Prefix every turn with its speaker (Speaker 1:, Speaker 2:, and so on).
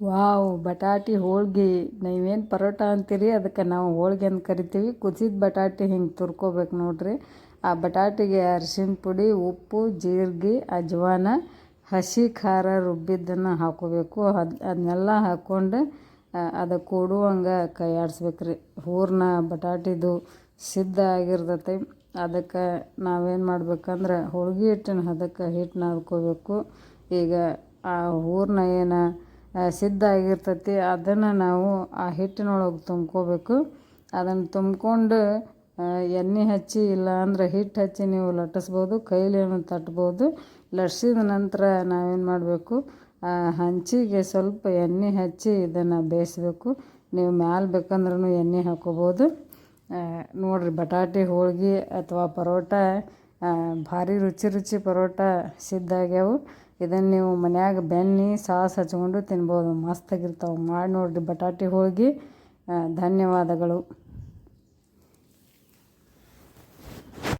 Speaker 1: Wow, ಬಟಾಟಿ ಹೋಳ್ಗೆ. ನೀವೇನು ಪರೋಟ ಅಂತೀರಿ? ಅದಕ್ಕೆ ನಾವು ಹೋಳ್ಗೆ ಅಂತ ಕರಿತೀವಿ. ಕುದಿಸಿದ ಬಟಾಟಿ ಹಿಂಗೆ ತುರ್ಕೋಬೇಕು ನೋಡ್ರಿ. ಆ ಬಟಾಟಿಗೆ ಅರಿಶಿನ ಪುಡಿ, ಉಪ್ಪು, ಜೀರಿಗೆ, ಅಜ್ವಾನ, ಹಸಿ ಖಾರ ರುಬ್ಬಿದ್ದನ್ನು ಹಾಕೋಬೇಕು. ಅದು ಅದನ್ನೆಲ್ಲ ಹಾಕ್ಕೊಂಡು ಅದು ಕೊಡುವಂಗೆ ಕೈ ಆಡಿಸ್ಬೇಕು ರೀ ಹೂರಣ ಬಟಾಟಿದು ಸಿದ್ಧ ಆಗಿರ್ತೈತಿ. ಅದಕ್ಕೆ ನಾವೇನು ಮಾಡ್ಬೇಕಂದ್ರೆ ಹೋಳ್ಗೆ ಹಿಟ್ಟಿನ ಅದಕ್ಕೆ ಹಿಟ್ಟು ನಾದ್ಕೋಬೇಕು. ಈಗ ಆ ಹೂರ್ನ ಏನು ಸಿದ್ಧ ಆಗಿರ್ತೈತಿ ಅದನ್ನು ನಾವು ಆ ಹಿಟ್ಟಿನೊಳಗೆ ತುಂಬ್ಕೋಬೇಕು. ಅದನ್ನು ತುಂಬ್ಕೊಂಡು ಎಣ್ಣೆ ಹಚ್ಚಿ, ಇಲ್ಲ ಅಂದರೆ ಹಿಟ್ಟು ಹಚ್ಚಿ ನೀವು ಲಟ್ಟಿಸ್ಬೋದು, ಕೈಲೇನು ತಟ್ಬೋದು. ಲಟ್ಸಿದ ನಂತರ ನಾವೇನು ಮಾಡಬೇಕು? ಹಂಚಿಗೆ ಸ್ವಲ್ಪ ಎಣ್ಣೆ ಹಚ್ಚಿ ಇದನ್ನು ಬೇಯಿಸ್ಬೇಕು. ನೀವು ಮ್ಯಾಲೆ ಬೇಕಂದ್ರೂ ಎಣ್ಣೆ ಹಾಕ್ಕೋಬೋದು ನೋಡಿರಿ, ಬಟಾಟೆ, ಹೋಳ್ಗೆ ಅಥವಾ ಪರೋಟ ಭಾರಿ ರುಚಿ ರುಚಿ ಪರೋಟ ಸಿದ್ಧ ಆಗ್ಯಾವು ಇದನ್ನು ನೀವು ಮನ್ಯಾಗ ಬೆಣ್ಣೆ, ಸಾಸ್ ಹಚ್ಕೊಂಡು ತಿನ್ಬೋದು. ಮಸ್ತಾಗಿರ್ತಾವೆ. ಮಾಡಿ ನೋಡಿರಿ. ಬಟಾಟೆ ಹೋಳ್ಗೆ ಧನ್ಯವಾದಗಳು.